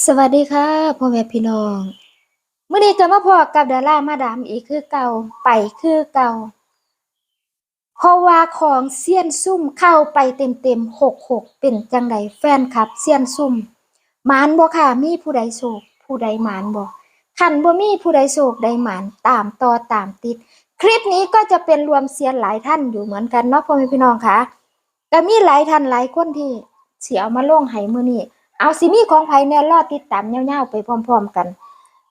สวัสดีค่ะพ่อแม่พี่น้องเมื้อนี้ก็มาพอกับดารามาดามอีกคือเก่าไปคือเก่าเพราะว่าของเซียนซุ่มเข้าไปเต็มๆ66เป็นจังไดแฟนคลับเซียนซุ่มหมานบ่ค่ะมีผู้ใดโศกผู้ใดหมานบ่คันบ่มีผู้ใดโศกใดหมานตามต่อตามติด คลิปนี้ก็จะเป็นรวมเซียนหลายท่านอยู่เหมือนกันเนาะพ่อแม่พี่น้องค่ะก็มีหลายท่านหลายคนที่เสิเอามาลงให้มื้อนี้ เอาสิมีของไผแน่รอติดตามยาวๆไปพร้อมๆกัน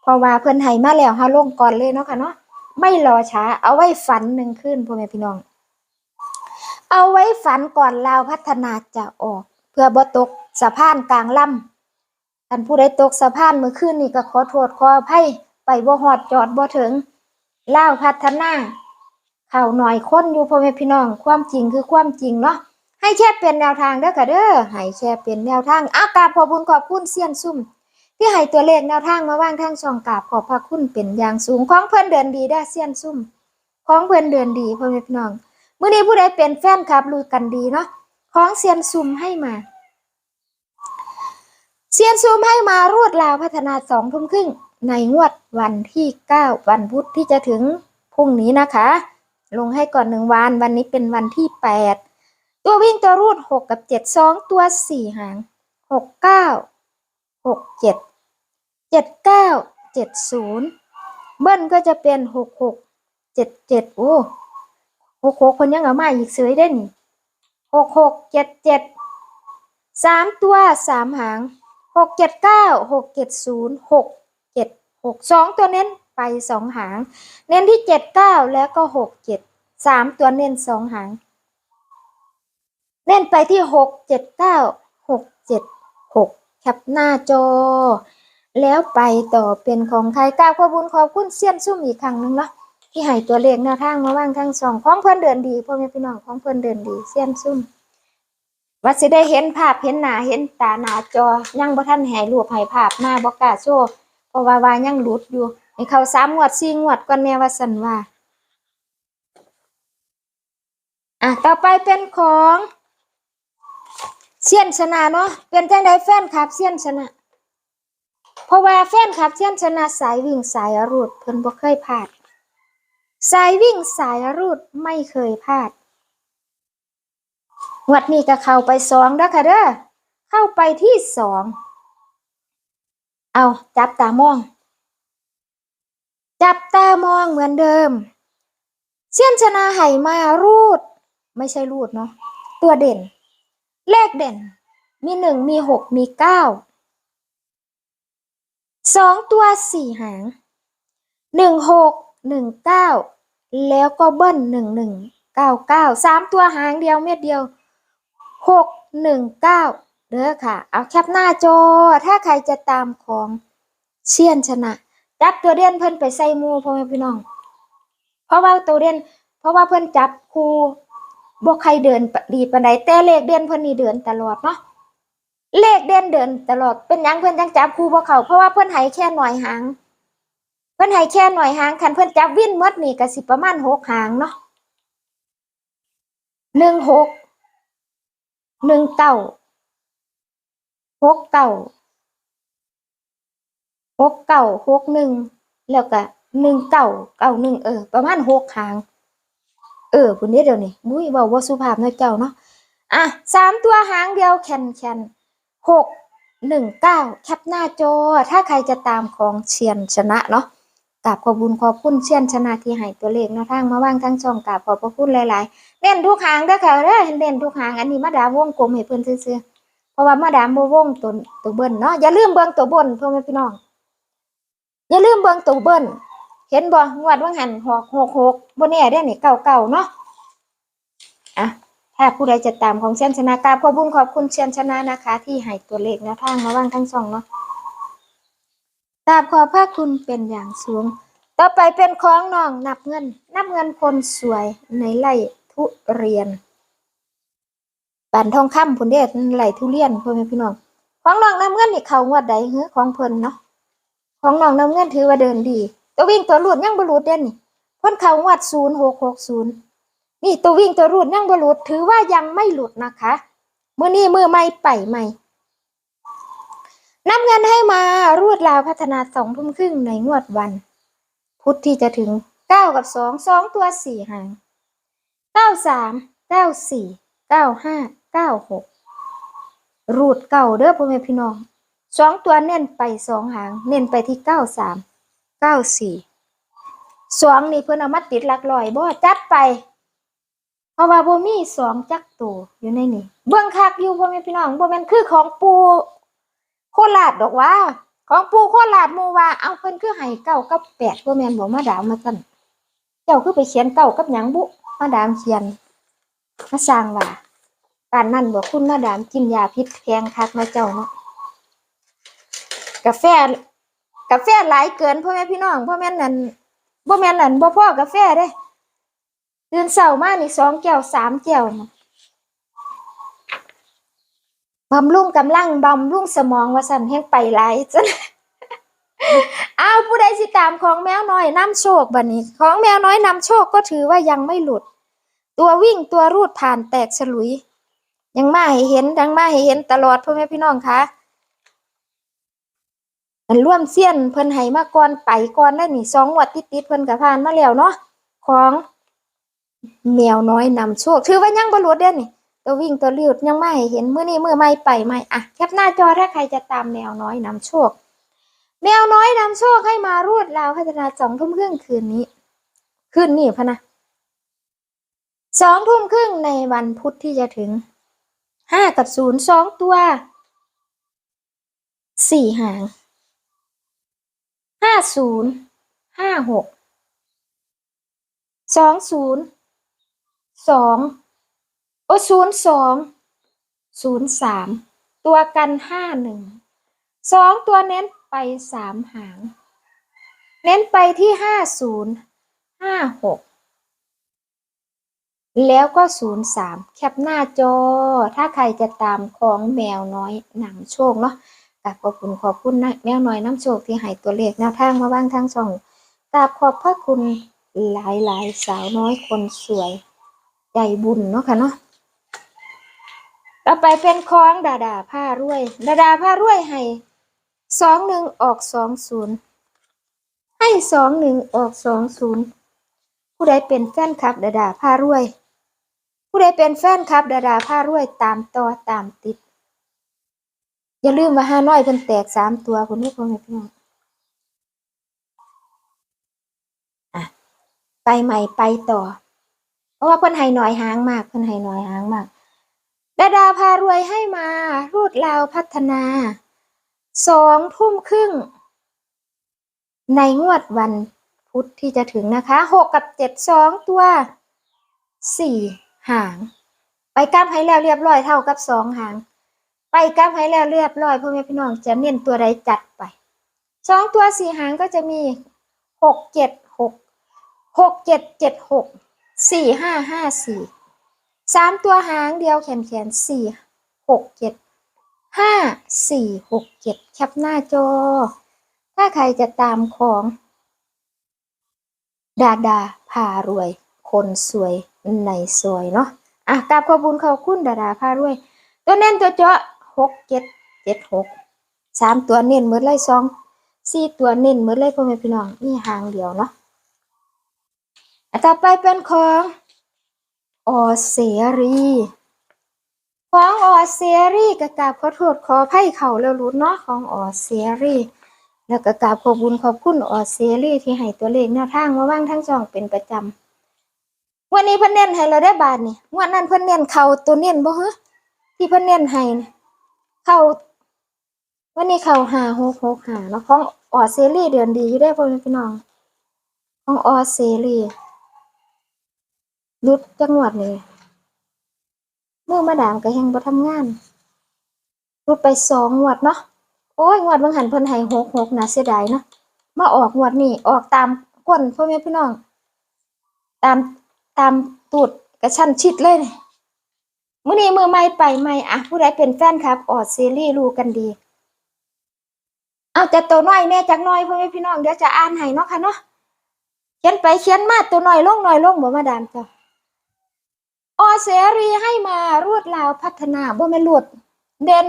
เพราะว่าเพิ่นให้มาแล้วเฮาลงก่อนเลยเนาะค่ะเนาะไม่รอช้า เอาไว้ฝันหนึ่งคืนพ่อแม่พี่น้อง เอาไว้ฝันก่อนลาวพัฒนาจะออก เพื่อบ่ตกสะพานกลางลำท่านผู้ใดตกสะพานเมื่อคืนนี้ก็ขอโทษขออภัยไปบ่ฮอดจอดบ่ถึงลาวพัฒนาข้าวหน่อยคนอยู่พ่อแม่พี่น้อง ความจริงคือความจริงเนาะ ให้แค่เป็นแนวทางเด้อค่ะเด้อให้แค่เป็นแนวทางอากาบขอบคุณขอบคุณเซียนซุ่ม ที่ให้ตัวเลขแนวทางมาว่างทางช่องกาบขอบพระคุณเป็นอย่างสูงของเพื่อนเดินดีได้เซียนซุ่ม ของเพื่อนเดินดีพ่อแม่พี่น้องมื้อนี้ผู้ใดเป็นแฟนคลับรู้กันดีเนาะของเซียนซุ่มให้มาเซียนซุ่มให้มารวดลาวพัฒนาสองทุ่มครึ่งในงวดวันที่เก้าวันพุธที่จะถึงพรุ่งนี้นะคะ ลงให้ก่อนหนึ่งวัน วันนี้เป็นวันที่แปด ตัววิ่งตัวรูดหกกับเจ็ดสองตัวสี่หางหกเก้าหกเจ็ดเจ็ดเก้าเจ็ดศูนย์เบิ้ลก็จะเป็นหกหกเจ็ดเจ็ดโอ้หกหกคนยังเอามาอีกเสยได้นี่หกหกเจ็ดเจ็ดสามตัวสามหางหกเจ็ดเก้าหกเจ็ดศูนย์หกเจ็ดหกสองตัวเน้นไปสองหาง เน้นที่เจ็ดเก้าแล้วก็หกเจ็ดสามตัวเน้นสองหาง เล่นไปที่หกเจ็ดเก้าหกเจ็ดหกแคปหน้าจอ แล้วไปต่อเป็นของใครก้าวขอบุญขอบคุณเซียนซุ่มอีกครั้งหนึงเนาะที่ให้ตัวเลขแนวทางมาว่างทั้งสองของเพื่อนเดินดีพ่อแม่พี่น้องของเพื่อนเดินดีเซียนซุ่มว่าสิได้เห็นภาพเห็นหน้าเห็นตาหน้าจอ ยังบ่ทันให้รูปให้ภาพมาบ่กล้าโชว์เพราะว่าว่ายังหลุดอยู่ให้เขาสามงวดสี่งวดก่อนแน่ว่าสันว่า อะ ต่อไปเป็นของ เซียนชนะเนาะเป็นจังไดแฟนคลับเซียนชนะ เพราะว่าแฟนคลับเซียนชนะสายวิ่งสายรูดเพิ่นบ่เคยพลาด สายวิ่งสายรูดไม่เคยพลาดงวดนี้ก็เข้าไปสองเด้อค่ะเด้อเข้าไปที่สองเอาจับตามอง จับตามองเหมือนเดิมเซียนชนะไหมารูด ไม่ใช่รูดเนาะตัวเด่น เลขเด่น มีหนึ่งมีหกมีเก้าสองตัวสี่หางหนึ่งหกหนึ่งเก้าแล้วก็เบิ้ลหนึ่งหนึ่งเก้าเก้าสามตัวหางเดียวเม็ดเดียวหกหนึ่งเก้าเด้อค่ะ เอาแคปหน้าจอ ถ้าใครจะตามของเชียนชนะจับตัวเด่นเพิ่นไปใส่มูพ่อแม่พี่น้อง เพราะว่าตัวเด่นเพราะว่าเพิ่นจับคู่ บ่ใครเดินดีปานใดแต่เลขเด่นเพิ่นนี่เดินตลอดเนาะเลขเด่นเดินตลอดเป็นยังเพิ่นจังจับคู่บ่เขาเพราะว่าเพิ่นให้แค่หน่อยหาง เพิ่นให้แค่หน่อยหางคันเพิ่นจับวิ่นมดนี่ก็สิประมาณหกหางเนาะหนึ่งหกหนึ่งเก้าหกเก้าหกเก้าหกหนึ่งแล้วก็หนึ่งเก้าเก้าหนึ่งเออ ประมาณหกหาง เออพุ่นนี้เดี๋ยวนี้มุ้ยเว้าบ่สุภาพเนาะเจ้าเนาะอะสามตัวหางเดียวแคนแคนหกหนึ่งเก้าแคปหน้าจอ ถ้าใครจะตามของเชียนชนะเนาะกราบขอบุญขอบคุณเชียนชนะที่ให้ตัวเลขแนวทางมาว่างทั้งช่องกราบขอบพระคุณหลายๆเน้นทุกหางด้อค่ะเด้อเน้นทุกหางอันนี้มาดามวงกลมให้เพิ่นซื่อๆเพราะว่ามาดามบ่วงตัวตัวเบิ้ลเนาะอย่าลืมเบิ่งตัวบนพ่อแม่พี่น้องอย่าลืมเบิ่งตัวเบิ้ล เห็นบ่งวดว่างหันหกหกหกบนแน่เด้อนี่เก่าเก่าเนาะอะถ้าผู้ใดจะตามของเชียนชนะกาขอบุญขอบคุณเชียนชนะนะคะ ที่ให้ตัวเลขแนวทางมาว่างทั้งสองเนาะกราบขอบพระคุณเป็นอย่างสูง ต่อไปเป็นของน้องนับเงิน นับเงินคนสวยในไร่ทุเรียนบ้านทองคำพุ่นเด้ไร่ทุเรียนพ่อแม่พี่น้องของน้องนับเงินนี่เขางวดใดเฮ้อของเพิ่นเนาะของน้องนับเงินถือว่าเดินดี ตัววิ่งตัวหลุดยังบ่หลุดเด่นนี่พิ่นเขางวด0660นี่ตัววิ่งตัวหลุดยังบ่หลุดถือว่ายังไม่หลุดนะคะมือนี้มือใหม่ไปใหม่นับเงินให้มารวดราวพัฒนาสองทุ่มครึ่งในงวดวัน พุธที่จะถึงเก้ากับสองสองตัวสี่หางเก้าสามเก้าสี่เก้าห้าเก้าหกรูดเก่าเด้อพ่อแม่พี่น้องสองตัวเน้นไปสองหาง เน้นไปที่เก้าสาม เก้าสี่สองนี่เพิ่อนเอามาติดหลักลอยบ่จัดไป เพราะว่าบ่มีสองจักตัวอยู่ในนี่เบิ่งคักอยู่พ่แม่พี่น้องบ่แม่นคือของปูโคราชดอกว่า ของปูโคราชหมู่ว่าเอาเพิ่นคือให้เก้ากับแปดบ่แม่นบ่มาดามมาซั่นเจ้าคือไปเขียนเก้ากับหยังบุมาดามเขียนมาสร้างว่าปานนั้นบ่คุณมาดามกินยาพิษแพงคักมาเจ้าเนาะกาแฟ กาแฟหลายเกินพ่อแม่พี่น้องพ่อแม่นนั่นบ่แม่นนั่นบ่พอกาแฟเด้ตื่นเช้ามานี่สองแก้วสามแก้วบำรุงกำลังบำรุงสมองว่าสั่นแห่งไปหลายจังเอาผู้ใดสิตามของแมวน้อยนำโชคบัดนี้ ของแมวน้อยนำโชคก็ถือว่ายังไม่หลุด ตัววิ่งตัวรูดผ่านแตกฉลุย ยังมาให้เห็นยังมาให้เห็นตลอดพ่อแม่พี่น้องคะันร่วมเสี้ยนเพิ่นให้มาก่อนไปก่อนแล้นี่สองงวดติดๆเพิ่นก็ผ่านมาแล้วเนาะของแมวน้อยนำโชคถือว่ายังบรลุดเด้อนี่ตัววิ่งตัวลีดยังไม่เห็นมื้อนี้มื้อไม่ไปไม่อะแคปหน้าจอถ้าใครจะตามแมวน้อยนำโชค แมวน้อยนำโชคให้มารวดราวพัฒนาสองทุ่มครึ่งคืนนี้คืนนี้พะนะสองทุ่มครึ่งในวันพุธที่จะถึงห้ากับศูนย์สองตัวสี่หาง ห้าศูนย์ห้าหกสองศูนย์สองโอศูนย์สองศูนย์สามตัวกันห้าหนึ่งสองตัวเน้นไปสามหาง เน้นไปที่ห้าศูนย์ห้าหกแล้วก็ศูนย์สามแคปหน้าจอ ถ้าใครจะตามของแมวน้อยหนังโชคเนาะ กับขอบคุณขอบคุณแมวน้อยน้ำโชคที่ให้ตัวเลขแนวทางมาบ้างทางช่องกราบขอบพระคุณหลายหลายสาวน้อยคนสวยใจบุญเนาะค่ะเนาะต่อไปเป็นคล้องดาดาผ้ารวย ดาดาผ้ารวยให้สองหนึ่งออกสองศูนย์ให้สองหนึ่งออกสองศูนย์ผู้ใดเป็นแฟนคลับ ดาดาผ้ารวย ผู้ใดเป็นแฟนคลับ ดาดาผ้ารวยตามต่อตามติด อย่าลืมว่าห้าน้อยเพิ่นแตกสามตัวคุณผู้ชมพี่น้องไปใหม่ไปต่อ เพราะว่าเพิ่นให้น้อยหางมากเพิ่นให้น้อยหางมากดาดาพารวยให้มา รูดลาวพัฒนาสองทุ่มครึ่ง ในงวดวันพุธที่จะถึงนะคะหกกับเจ็ดสองตัวสี่หาง ไปกลับให้แล้วเรียบร้อยเท่ากับสองหาง ไปกลับให้แล้วเรียบร้อยพ่อแม่พี่น้องจะเน้นตัวใดจัดไปสองตัวสี่หางก็จะมีหกเจ็ดหกหกเจ็ดเจ็ดหกสี่ห้าห้าสี่สามตัวหางเดียวแขนแขนสี่หกเจ็ดห้าสี่หกเจ็ดแคปหน้าจอ ถ้าใครจะตามของ ดาดาพารวย คนสวยในสวยเนาะอะกราบขอบคุณขอบคุณดาดาพารวย ตัวเน้นตัวเจาะ หกเจ็ดเจ็ดหกสามตัวเน้นเหมือนไรสองสี่ตัวเน้นเหมือนไรพ่อแม่พี่น้องนี่หางเดียวเนาะอะต่อไปเป็นของออเสรีของออเสรีกกราบขอโทษขอไพ่เขาแล้วรู้เนาะของออเสรีแล้วก็กาบขอบุญขอบคุณออเสรีที่ให้ตัวเลขแนวทางมาว่างทั้งช่องเป็นประจำวันนี้เพิ่นเน้นให้เราได้บาทนี่วันนั้นเพิ่นเน้นเขาตัวเน้นบ่ฮะที่เพิ่นเน้นให้ เข้าวันนี้เข้าหาหกหกหาเนาะของออเสรีเดือนดีอยู่ได้พ่อแม่พี่น้องของออเสรีรุดจังหวัดเลยเมื่อมาดามก็แหงบ่ทำงานรุดไปสองงวดเนาะโอ้ยงวดบางหันเพิ่นให้หกหกนะเสียดายเนาะมาออกงวดนี้ออกตามก้นพ่อแม่พี่น้อง ตามตามตูดกระชั้นชิดเลยเนี่ย มื้อนี้มือใหม่ไปใหม่อะผู้ใดเป็นแฟนครับ ออดซีรีส์รู้กันดี เอาแต่ตัวน้อยแม่จักน้อยพ่อแม่พี่น้องเดี๋ยวจะอ่านให้เนาะค่ะเนาะเขียนไปเขียนมาตัวน้อยลงน้อยลงบ่มาดามจ้ะออเสรีให้มารวดลาวพัฒนาบ่แม่นรวด เด่น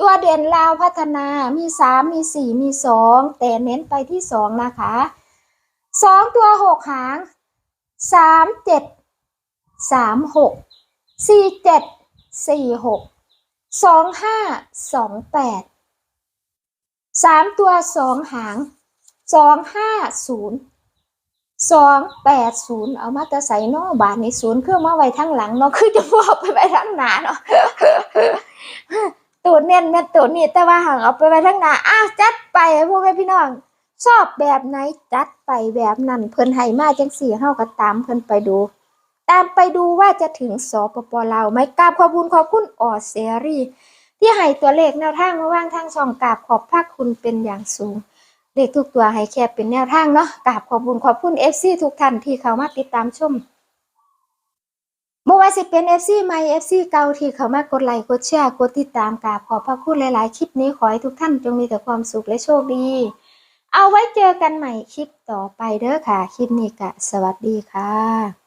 ตัวเด่นลาวพัฒนามีสามมีสี่มีสองแต่เน้นไปที่สองนะคะสองตัวหกหางสามเจ็ดสามหก สี่เจ็ดสี่หกสองห้าสองแปดสามตัวสองหางสองห้าศูนย์สองแปดศูนย์เอามาตะใส่นอบาทในศูนย์เครื่องมาไว้ทั้งหลังเนาะคือจะบอกไปไว้ทั้งหน้าเนาะตูดเน้นเน้นตูดนี่แต่ว่าห่างเอาไปไว้ทั้งหน้าอ้าวจัดไปพวกแม่พี่น้อง ชอบแบบไหนจัดไปแบบนั้นเพิ่นให้มาจังสี่เฮาก็ตามเพิ่นไปดู ตามไปดูว่าจะถึงสปปลาวไหมกราบขอบคุณขอบคุณออเซรีที่ให้ตัวเลขแนวทางมาว่างทางช่องกราบขอบพระคุณเป็นอย่างสูงเลขทุกตัวให้แค่เป็นแนวทางเนาะกราบขอบคุณขอบคุณ FC ทุกท่านที่เข้ามาติดตามชมบ่ว่าสิเป็น FC ใหม่ FC เก่าที่เข้ามากดไลค์กดแชร์กดติดตามกราบขอบพระคุณหลาย ๆ คลิปนี้ขอให้ทุกท่านจงมีแต่ความสุขและโชคดี เอาไว้เจอกันใหม่คลิปต่อไปเด้อค่ะ คลิปนี้ก็สวัสดีค่ะ